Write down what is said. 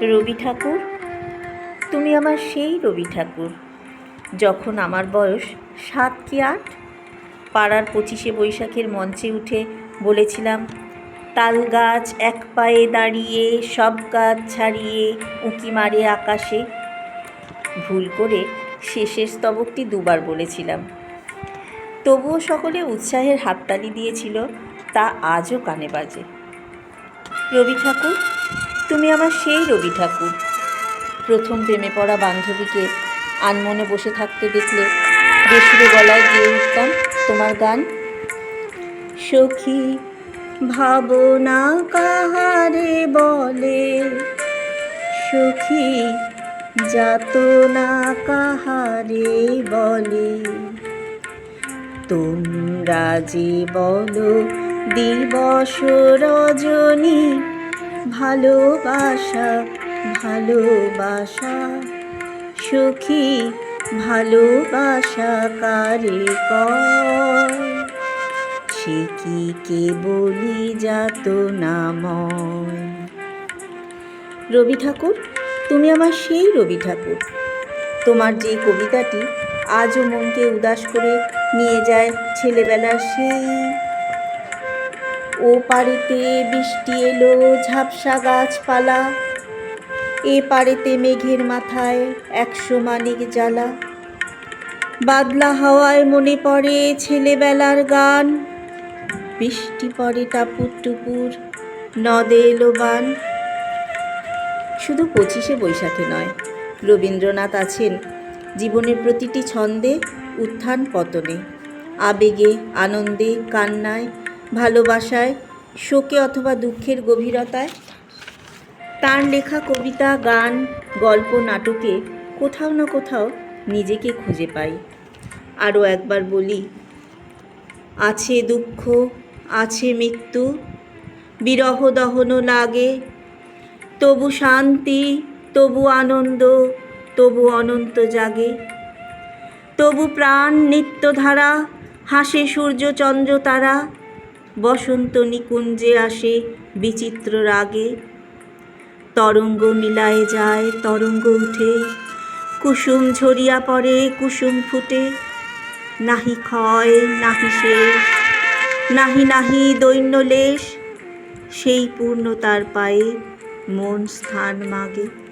রবি ঠাকুর? তুমি আমার সেই রবি ঠাকুর। যখন আমার বয়স সাত কি আট? পাড়ার পঁচিশে বৈশাখের মঞ্চে উঠে বলেছিলাম, তাল গাছ এক পায়ে দাঁড়িয়ে, সব গাছ ছাড়িয়ে উঁকি মারে আকাশে। ভুল করে শেষের স্তবকটি দুবার বলেছিলাম। তবুও সকলে উৎসাহের হাততালি দিয়েছিল, তা আজও কানে বাজে। রবি ঠাকুর তুমি আমার সেই রবি ঠাকুর। প্রথম প্রেমে পড়া বান্ধবীকে আনমনে বসে থাকতে দেখলে বেসুরে গলায় গিয়ে উঠতাম, তোমার গান? সখী, ভাবনা কাহারে বলে? সখী, যাতনা কাহারে বলে? তোমরা যে বলো, দিবস রজনী ভালোবাসা ভালোবাসা। সখী, ভালোবাসা কারে সে কি কে বলি যাত নাময় রবি ঠাকুর, তুমি আমার সেই রবি ঠাকুর। তোমার যে কবিতাটি আজও মনকে উদাস করে নিয়ে যায় ছেলেবেলার সেই ও পাড়েতে বৃষ্টি এলো, ঝাপসা গাছপালা। এ পাড়েতে মেঘের মাথায় একশো মানিক জ্বালা। বাদলা হাওয়ায় মনে পড়ে ছেলেবেলার গান। বৃষ্টি পড়ে টাপুর টুপুর নদে এলো বান। শুধু পঁচিশে বৈশাখে নয়, রবীন্দ্রনাথ আছেন জীবনের প্রতিটি ছন্দে, উত্থান পতনে, আবেগে, আনন্দে, কান্নায় ভালোবাসায়, শোকে অথবা দুঃখের গভীরতায়? তার লেখা, কবিতা, গান, গল্প, নাটকে কোথাও না কোথাও নিজেকে খুঁজে পাই। আরও একবার বলি, আছে দুঃখ, আছে মৃত্যু, বিরহ দহন লাগে, তবু শান্তি, তবু আনন্দ, তবু অনন্ত জাগে। তবু প্রাণ নিত্যধারা, হাসে সূর্য চন্দ্র তারা বসন্ত নিকুঞ্জে আসে বিচিত্র রাগে। তরঙ্গ মিলায়ে যায়, তরঙ্গ উঠে। কুসুম ঝরিয়া পড়ে, কুসুম ফুটে। নাহি ক্ষয়, নাহি শেষ। নাহি নাহি দৈন্য লেশ। সেই পূর্ণতার পায়ে মন স্থান মাগে।